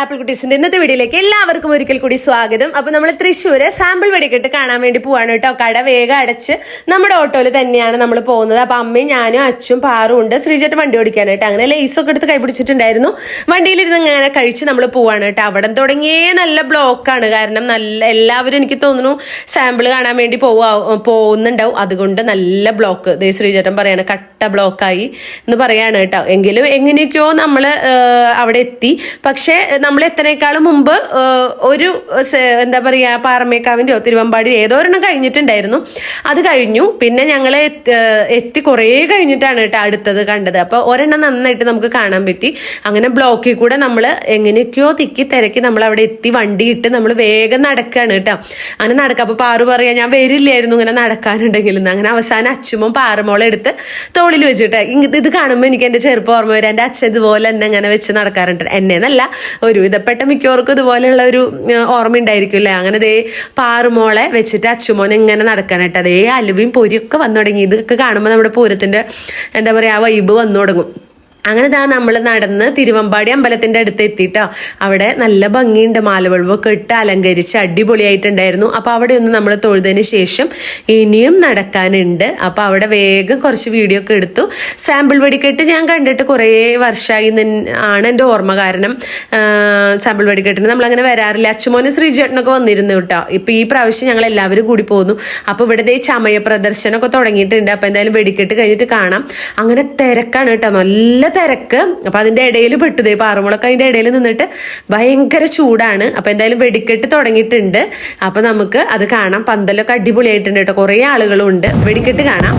Apple കുട്ടീസിന്റെ ഇന്നത്തെ വീഡിയോയിലേക്ക് എല്ലാവർക്കും ഒരിക്കൽ കൂടി സ്വാഗതം. അപ്പൊ നമ്മൾ തൃശ്ശൂര് സാമ്പിൾ വെടിക്കെട്ട് കാണാൻ വേണ്ടി പോവാണ് കേട്ടോ. കട വേഗം അടച്ച് നമ്മുടെ ഓട്ടോയിൽ തന്നെയാണ് നമ്മൾ പോകുന്നത്. അപ്പൊ അമ്മയും ഞാനും അച്ഛനും പാറും ഉണ്ട്. ശ്രീജേട്ട് വണ്ടി ഓടിക്കാനായിട്ട് അങ്ങനെ ഒക്കെ എടുത്ത് കൈപിടിച്ചിട്ടുണ്ടായിരുന്നു. വണ്ടിയിലിരുന്ന് ഇങ്ങനെ കഴിച്ച് നമ്മൾ പോവാണ് കേട്ടോ. അവിടെ തുടങ്ങിയേ നല്ല ബ്ലോക്കാണ് കാരണം നല്ല എല്ലാവരും എനിക്ക് തോന്നുന്നു സാമ്പിൾ കാണാൻ വേണ്ടി പോവാ പോകുന്നുണ്ടാവും. അതുകൊണ്ട് നല്ല ബ്ലോക്ക് ദേ ശ്രീജേട്ടൻ പറയാണ് കട്ട ബ്ലോക്കായി എന്ന് പറയാണ് കേട്ടോ. എങ്കിലും എങ്ങനെയൊക്കെയോ നമ്മൾ അവിടെ എത്തി. പക്ഷേ നമ്മൾ എത്തനേക്കാളും മുമ്പ് ഒരു എന്താ പറയുക പാറമേക്കാവിന്റെയോ തിരുവമ്പാടിയോ ഏതോ ഒരെണ്ണം കഴിഞ്ഞിട്ടുണ്ടായിരുന്നു. അത് കഴിഞ്ഞു. പിന്നെ ഞങ്ങൾ എത്തി കുറേ കഴിഞ്ഞിട്ടാണ് കേട്ടോ അടുത്തത് കണ്ടത്. അപ്പോൾ ഒരെണ്ണം നന്നായിട്ട് നമുക്ക് കാണാൻ പറ്റി. അങ്ങനെ ബ്ലോക്കിൽ കൂടെ നമ്മൾ എങ്ങനെയൊക്കെയോ തിക്കി തിരക്കി നമ്മൾ അവിടെ എത്തി വണ്ടിയിട്ട് നമ്മൾ വേഗം നടക്കുകയാണ് കേട്ടോ. അങ്ങനെ നടക്കുക അപ്പോൾ പാറു പറയാം ഞാൻ വരില്ലായിരുന്നു ഇങ്ങനെ നടക്കാനുണ്ടെങ്കിൽ. അങ്ങനെ അവസാനം അച്ഛമ്മ പാറമോളെ എടുത്ത് തോളിൽ വെച്ചിട്ട് ഇത് കാണുമ്പോൾ എനിക്ക് എന്റെ ചെറുപ്പം ഓർമ്മ വരും. എന്റെ അച്ഛൻ ഇതുപോലെ തന്നെ ഇങ്ങനെ വെച്ച് നടക്കാറുണ്ട്. എന്നെ എന്നല്ല ഒരു വിധപ്പെട്ട മിക്കവർക്കും ഇതുപോലെയുള്ള ഒരു ഓർമ്മ ഉണ്ടായിരിക്കില്ലേ അങ്ങനെ ദേ പാറുമോളെ വെച്ചിട്ട് അച്ചുമോൻ ഇങ്ങനെ നടക്കാനായിട്ട് അതേ അലുവയും പൊരിയൊക്കെ വന്നു തുടങ്ങി. ഇതൊക്കെ കാണുമ്പോൾ നമ്മുടെ പൂരത്തിന്റെ എന്താ പറയാ വൈബ് വന്നു തുടങ്ങും. അങ്ങനെ ഇതാ നമ്മൾ നടന്ന് തിരുവമ്പാടി അമ്പലത്തിന്റെ അടുത്ത് എത്തിയിട്ടോ. അവിടെ നല്ല ഭംഗിയുണ്ട് മാലവെളവൊക്കെ ഇട്ട് അലങ്കരിച്ച് അടിപൊളിയായിട്ടുണ്ടായിരുന്നു. അപ്പൊ അവിടെ ഒന്ന് നമ്മൾ തൊഴുതതിന് ശേഷം ഇനിയും നടക്കാനുണ്ട്. അപ്പൊ അവിടെ വേഗം കുറച്ച് വീഡിയോ ഒക്കെ എടുത്തു. സാമ്പിൾ വെടിക്കെട്ട് ഞാൻ കണ്ടിട്ട് കുറേ വർഷമായി ആണ് എന്റെ ഓർമ്മ കാരണം സാമ്പിൾ വെടിക്കെട്ടിന്. നമ്മളങ്ങനെ വരാറില്ല. അച്ചുമോനും ശ്രീചേട്ടനൊക്കെ വന്നിരുന്നു കേട്ടോ. ഇപ്പൊ ഈ പ്രാവശ്യം ഞങ്ങൾ എല്ലാവരും കൂടി പോകുന്നു. അപ്പോൾ ഇവിടെ ദേ ചമയ പ്രദർശനമൊക്കെ തുടങ്ങിയിട്ടുണ്ട്. അപ്പോൾ എന്തായാലും വെടിക്കെട്ട് കഴിഞ്ഞിട്ട് കാണാം. അങ്ങനെ തിരക്കാണ് കേട്ടോ. നല്ല തിരക്ക്. അപ്പൊ അതിന്റെ ഇടയിൽ പെട്ടുതേ പാറമുളക്ക് അതിന്റെ ഇടയിൽ നിന്നിട്ട് ഭയങ്കര ചൂടാണ്. അപ്പൊ എന്തായാലും വെടിക്കെട്ട് തുടങ്ങിയിട്ടുണ്ട്. അപ്പൊ നമുക്ക് അത് കാണാം. പന്തലൊക്കെ അടിപൊളിയായിട്ടുണ്ട് കേട്ടോ. കുറേ ആളുകളും ഉണ്ട് വെടിക്കെട്ട് കാണാം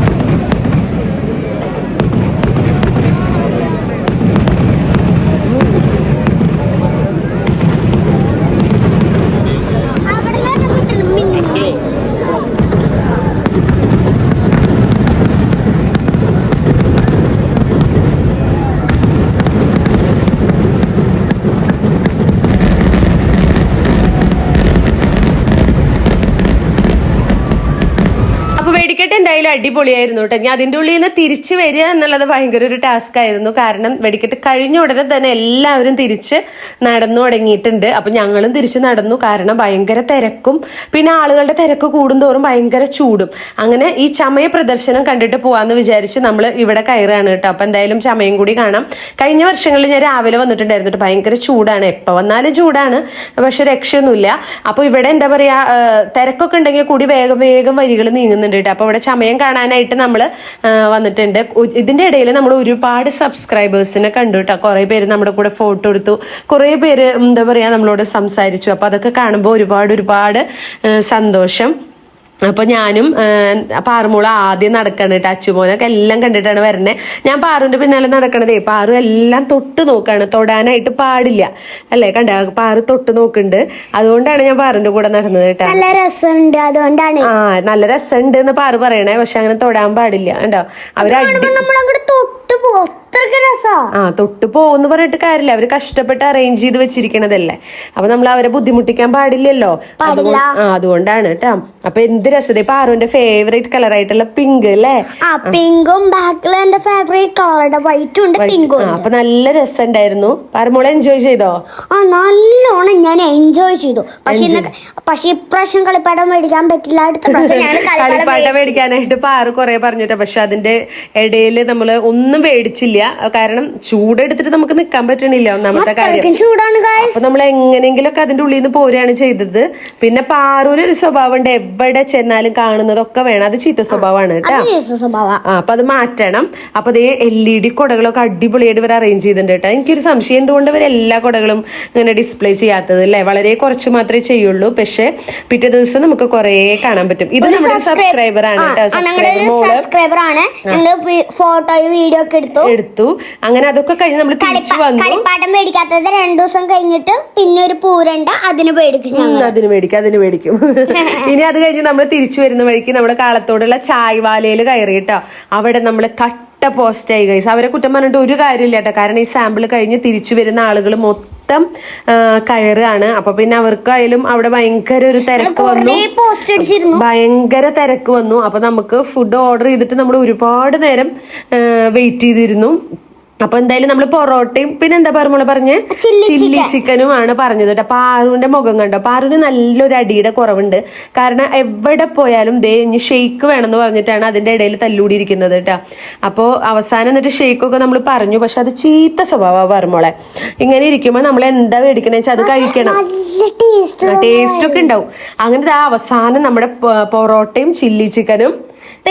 അപ്പൊ വെടിക്കെട്ട് എന്തായാലും അടിപൊളിയായിരുന്നു കേട്ടോ. ഞാൻ അതിന്റെ ഉള്ളിൽ നിന്ന് തിരിച്ചു വരിക എന്നുള്ളത് ഭയങ്കര ഒരു ടാസ്ക് ആയിരുന്നു. കാരണം വെടിക്കെട്ട് കഴിഞ്ഞ ഉടനെ തന്നെ എല്ലാവരും തിരിച്ച് നടന്നു തുടങ്ങിയിട്ടുണ്ട്. അപ്പം ഞങ്ങളും തിരിച്ച് നടന്നു. കാരണം ഭയങ്കര തിരക്കും. പിന്നെ ആളുകളുടെ തിരക്ക് കൂടുന്തോറും ഭയങ്കര ചൂടും. അങ്ങനെ ഈ ചമയ പ്രദർശനം കണ്ടിട്ട് പോവാന്ന് വിചാരിച്ച് നമ്മൾ ഇവിടെ കയറുകയാണ് കേട്ടോ. അപ്പം എന്തായാലും ചമയം കൂടി കാണാം. കഴിഞ്ഞ വർഷങ്ങളിൽ ഞാൻ രാവിലെ വന്നിട്ടുണ്ടായിരുന്നു കേട്ടോ. ഭയങ്കര ചൂടാണ്. എപ്പോൾ വന്നാലും ചൂടാണ്. പക്ഷെ രക്ഷയൊന്നുമില്ല. അപ്പോൾ ഇവിടെ എന്താ പറയുക തിരക്കൊക്കെ ഉണ്ടെങ്കിൽ കൂടി വേഗം വേഗം വരികൾ നീങ്ങുന്നുണ്ട് കേട്ടോ. അപ്പോൾ ഇവിടെ ചമയം കാണാനായിട്ട് നമ്മൾ വന്നിട്ടുണ്ട്. ഇതിന്റെ ഇടയിൽ നമ്മൾ ഒരുപാട് സബ്സ്ക്രൈബേഴ്സിനെ കണ്ടു കേട്ടോ. കുറേ പേര് നമ്മുടെ കൂടെ ഫോട്ടോ എടുത്തു. കുറേ പേര് എന്താ പറയുക നമ്മളോട് സംസാരിച്ചു. അപ്പോൾ അതൊക്കെ കാണുമ്പോൾ ഒരുപാട് ഒരുപാട് സന്തോഷം. അപ്പൊ ഞാനും പാറുമൂള ആദ്യം നടക്കണം കേട്ടോ അച്ചുമോനൊക്കെ എല്ലാം കണ്ടിട്ടാണ് വരണേ. ഞാൻ പാറുവിന്റെ പിന്നാലെ നടക്കണതേ പാറു എല്ലാം തൊട്ട് നോക്കാണ് തൊടാനായിട്ട് പാടില്ല. അല്ലേ കണ്ട? പാറു തൊട്ട് നോക്കുന്നുണ്ട്. അതുകൊണ്ടാണ് ഞാൻ പാറുവിന്റെ കൂടെ നടന്നത് കേട്ടോ. നല്ല രസമുണ്ട് അതുകൊണ്ടാണ്. ആ നല്ല രസമുണ്ട് എന്ന് പാറു പറയണേ പക്ഷെ അങ്ങനെ തൊടാൻ പാടില്ല കണ്ടോ? അവർ തൊട്ട് ആ തൊട്ട് പോകുന്നു പറഞ്ഞിട്ട് കാര്യമില്ല. അവർ കഷ്ടപ്പെട്ട് അറേഞ്ച് ചെയ്ത് വെച്ചിരിക്കണതല്ലേ. അപ്പൊ നമ്മൾ അവരെ ബുദ്ധിമുട്ടിക്കാൻ പാടില്ലല്ലോ. ആ അതുകൊണ്ടാണ് കേട്ടോ അപ്പൊ എന്ത് രസത ഇപ്പൊ ആറുവിന്റെ ഫേവറേറ്റ് കളർ ആയിട്ടുള്ള പിങ്ക് അല്ലേ? പിങ്കും ബാക്കിൽ എന്റെ ഫേവറേറ്റ് കളറുടെ വൈറ്റും ഉണ്ട് പിങ്കും അപ്പൊ നല്ല രസമുണ്ടായിരുന്നു. പാറമോളെ എൻജോയ് ചെയ്തോ? ആ നല്ലോണം ഞാൻ എൻജോയ് ചെയ്തു. പക്ഷെ ഇപ്രാവശ്യം കളിപ്പാടം മേടിക്കാൻ പറ്റില്ല കളിപ്പാട്ട മേടിക്കാനായിട്ട് പാറു കൊറേ പറഞ്ഞിട്ട് പക്ഷെ അതിന്റെ ഇടയിൽ നമ്മൾ ഒന്നും മേടിച്ചില്ല. കാരണം ചൂടെടുത്തിട്ട് നമുക്ക് നിക്കാൻ പറ്റണില്ല ഒന്നാമത്തെ കാര്യം. അപ്പൊ നമ്മൾ എങ്ങനെയെങ്കിലൊക്കെ അതിന്റെ ഉള്ളിൽ നിന്ന് പോരുകയാണ് ചെയ്തത്. പിന്നെ പാറൂര് ഒരു സ്വഭാവം ഉണ്ട് എവിടെ ചെന്നാലും കാണുന്നതൊക്കെ വേണം. അത് ചീത്ത സ്വഭാവമാണ് കേട്ടോ. ആ അപ്പൊ അത് മാറ്റണം. അപ്പൊ അതേ എൽ ഇ ഡി കുടകളൊക്കെ അടിപൊളിയായിട്ട് ഇവർ അറേഞ്ച് ചെയ്തിട്ടുണ്ട് കേട്ടോ. എനിക്കൊരു സംശയം എന്തുകൊണ്ട് ഇവർ എല്ലാ കുടകളും ഇങ്ങനെ ഡിസ്പ്ലേ ചെയ്യാത്തത് അല്ലേ? വളരെ കുറച്ച് മാത്രമേ ചെയ്യുള്ളൂ. പക്ഷെ പിറ്റേ ദിവസം നമുക്ക് കുറെ കാണാൻ പറ്റും. ഇത് നമ്മുടെ സബ്സ്ക്രൈബർ ആണ് കേട്ടോ. സബ്സ്ക്രൈബർ ഒരു മോൾ. സബ്സ്ക്രൈബർ ആണ്. ഫോട്ടോയും വീഡിയോ ഒക്കെ എടുത്തു. എടുത്തു. അങ്ങനെ അതൊക്കെ കഴിഞ്ഞ് നമ്മൾ തിരിച്ചു വന്നു. കളിപ്പാട്ടം മേടിക്കാത്തത് രണ്ടു ദിവസം കഴിഞ്ഞിട്ട് പിന്നെ ഒരു പൂരണ്ട അതിന് മേടിക്കും ഉം, അതിന് മേടിക്കും അതിന് മേടിക്കും. ഇനി അത് കഴിഞ്ഞ് നമ്മൾ തിരിച്ചു വരുന്ന വഴിക്ക് നമ്മുടെ കാളത്തോടുള്ള ചായ്വാലയിൽ കയറി കേട്ടോ അവിടെ നമ്മൾ കട്ട പോസ്റ്റായി കഴിച്ചു അവരെ കുറ്റം പറഞ്ഞിട്ട് ഒരു കാര്യമില്ല കേട്ടോ. കാരണം ഈ സാമ്പിൾ കഴിഞ്ഞ് തിരിച്ചു വരുന്ന ആളുകൾ മൊത്തം ആ, കയറാണ് അപ്പൊ പിന്നെ അവർക്കായാലും അവിടെ ഭയങ്കര ഒരു തിരക്ക് വന്നു. ഭയങ്കര തിരക്ക് വന്നു. അപ്പൊ നമുക്ക് ഫുഡ് ഓർഡർ ചെയ്തിട്ട് നമ്മൾ ഒരുപാട് നേരം വെയിറ്റ് ചെയ്തിരുന്നു. അപ്പൊ എന്തായാലും നമ്മൾ പൊറോട്ടയും പിന്നെ എന്താ പറയുമ്പോൾ പറഞ്ഞേ? ചില്ലി ചിക്കനും ആണ് പറഞ്ഞത് കേട്ടോ. പാറുവിന്റെ മുഖം കണ്ടോ? പാറുവിന് നല്ലൊരു അടിയുടെ കുറവുണ്ട്. കാരണം എവിടെ പോയാലും ദേ ഇനി ഷെയ്ക്ക് വേണമെന്ന് പറഞ്ഞിട്ടാണ് അതിന്റെ ഇടയിൽ തല്ലൂടിയിരിക്കുന്നത് കേട്ടോ. അപ്പോൾ അവസാനം എന്നിട്ട് ഷെയ്ക്കൊക്കെ നമ്മൾ പറഞ്ഞു. പക്ഷെ അത് ചീത്ത സ്വഭാവമാണ് പറമോളെ ഇങ്ങനെ ഇരിക്കുമ്പോൾ നമ്മൾ എന്താ മേടിക്കണ വെച്ചാൽ അത് കഴിക്കണം. ടേസ്റ്റ് ഒക്കെ ഉണ്ടാവും. അങ്ങനത്തെ ദാ അവസാനം നമ്മുടെ പൊറോട്ടയും ചില്ലി ചിക്കനും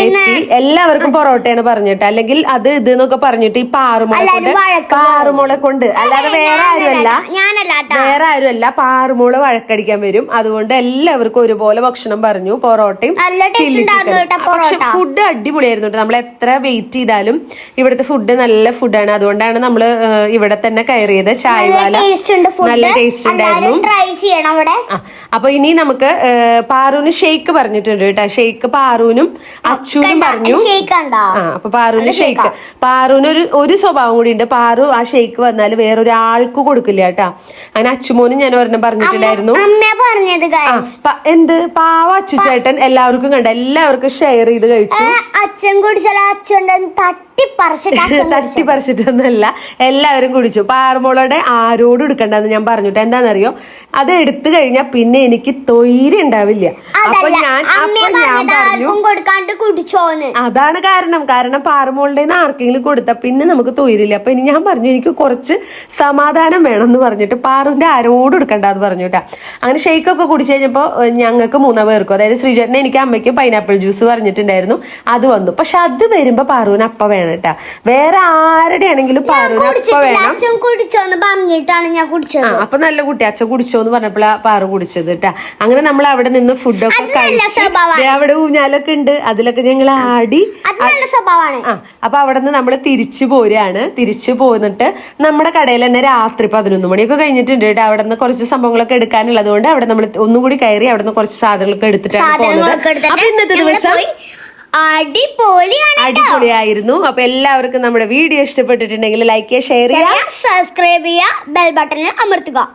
എത്തി. എല്ലാവർക്കും പൊറോട്ടയാണ് പറഞ്ഞിട്ട്. അല്ലെങ്കിൽ അത് ഇത് എന്നൊക്കെ പറഞ്ഞിട്ട് ഈ പാറുമുള കൊണ്ട് എല്ലാരും കൊണ്ട്. അല്ലാതെ വേറെ ആരുമല്ല. വേറെ ആരുമല്ല. പാറുമുള വഴക്കടിക്കാൻ വരും. അതുകൊണ്ട് എല്ലാവർക്കും ഒരുപോലെ ഭക്ഷണം പറഞ്ഞു. പൊറോട്ടയും ചില്ലി ചിക്കൻ പക്ഷെ ഫുഡ് അടിപൊളിയായിരുന്നു കേട്ടോ നമ്മൾ എത്ര വെയിറ്റ് ചെയ്താലും ഇവിടുത്തെ ഫുഡ് നല്ല ഫുഡാണ് അതുകൊണ്ടാണ് നമ്മൾ ഇവിടെ തന്നെ കയറിയത്. ചായവാല ഫുഡ് നല്ല ടേസ്റ്റ് ഉണ്ടായിരുന്നു. അപ്പൊ ഇനി നമുക്ക് പാറൂന് ഷെയ്ക്ക് പറഞ്ഞിട്ടുണ്ട് കേട്ടോ. ഷെയ്ക്ക് പാറുവിനും അച്ഛനും പറഞ്ഞു. ആ അപ്പൊ പാറുവിന് ഷെയ്ക്ക് പാറുവിന് ഒരു ഒരു സ്വഭാവം കൂടി ഉണ്ട്. പാറു ആ ഷെയ്ക്ക് വന്നാൽ വേറൊരാൾക്ക് കൊടുക്കില്ല കേട്ടാ. അങ്ങനെ അച്ചുമോനും ഞാൻ ഒരെണ്ണം പറഞ്ഞിട്ടുണ്ടായിരുന്നു. എന്ത്? പാവ അച്ചു ചേട്ടൻ എല്ലാവർക്കും കണ്ട. എല്ലാവർക്കും ഷെയർ ചെയ്ത് കഴിച്ചു. അച്ഛൻ കുടിച്ചാൽ അച്ഛൻ തട്ടിപ്പറിച്ചിട്ട് അച്ഛൻ തട്ടി പറിച്ചിട്ടൊന്നുമല്ല എല്ലാവരും കുടിച്ചു. പാറുമോളുടെ ആരോടും എടുക്കണ്ടെന്ന് ഞാൻ പറഞ്ഞിട്ട് എന്താണെന്നറിയോ? അത് എടുത്തു കഴിഞ്ഞാൽ പിന്നെ എനിക്ക് തൊയിരി ഉണ്ടാവില്ല. അപ്പൊ ഞാൻ അപ്പൊ ഞാൻ പറഞ്ഞു ആർക്കും കൊടുക്കാണ്ട് കുടിച്ചോന്ന്. അതാണ് കാരണം. കാരണം പാറമോളുടെ ആർക്കെങ്കിലും കൊടുത്താൽ പിന്നെ നമുക്ക് തൊയിരില്ല. അപ്പൊ ഇനി ഞാൻ പറഞ്ഞു എനിക്ക് കുറച്ച് സമാധാനം വേണം എന്ന് പറഞ്ഞിട്ട് പാറുവിന്റെ ആരോടും എടുക്കണ്ടെന്ന് പറഞ്ഞു കേട്ടാ അങ്ങനെ ഷെയ്ക്കൊക്കെ കുടിച്ചു കഴിഞ്ഞപ്പോ ഏഹ്, ഞങ്ങൾക്ക് മൂന്നാം പേർക്കും അതായത് ശ്രീചേട്ടനെ എനിക്ക് അമ്മയ്ക്ക് പൈനാപ്പിൾ ജ്യൂസ് പറഞ്ഞിട്ടുണ്ടായിരുന്നു. അത് വന്നു. പക്ഷെ അത് വരുമ്പോ പാറുവിന് അപ്പ വേണം. കേട്ടാ വേറെ ആരുടെ ആണെങ്കിലും പാറുവിന് അപ്പ വേണം. അച്ഛൻ കുടിച്ചോന്ന് പറഞ്ഞിട്ടാണ് ഞാൻ കുടിച്ചത്. ആ അപ്പൊ നല്ല കുട്ടി. അച്ഛൻ കുടിച്ചോ എന്ന് പറഞ്ഞപ്പോഴാ പാറു കുടിച്ചത് കേട്ടാ അങ്ങനെ നമ്മൾ അവിടെ നിന്ന് ഫുഡൊക്കെ കഴിച്ച് ദേ അവിടെ ഊഞ്ഞാലൊക്കെ ഉണ്ട്. അതിലൊക്കെ ഞങ്ങൾ ആടി അത് നല്ല സ്വഭാവമാണ്. ആ അപ്പൊ അവിടെ നിന്ന് നമ്മൾ തിരിച്ചു പോരാണ്. തിരിച്ചു പോന്നിട്ട് നമ്മുടെ കടയിൽ തന്നെ രാത്രി പതിനൊന്ന് മണിയൊക്കെ കഴിഞ്ഞിട്ടുണ്ട് കേട്ടോ അവിടെ നിന്ന് കുറച്ച് സംഭവങ്ങളൊക്കെ എടുക്കാനുള്ളത് കൊണ്ട് അവിടെ നമ്മൾ ഒന്നും കൂടി കയറി അവിടെ നിന്ന് കുറച്ച് സാധനങ്ങളൊക്കെ എടുത്തിട്ടാണ് പോകുന്നത് അപ്പൊ ഇന്നത്തെ ദിവസം അടിപൊളിയാണ് അടിപൊളിയായിരുന്നു. അപ്പൊ എല്ലാവർക്കും നമ്മുടെ വീഡിയോ ഇഷ്ടപ്പെട്ടിട്ടുണ്ടെങ്കിൽ ലൈക്ക് ചെയ്യുക ഷെയർ ചെയ്യുക സബ്സ്ക്രൈബ് ചെയ്യുക ബെൽ ബട്ടണിൽ അമർത്തുക.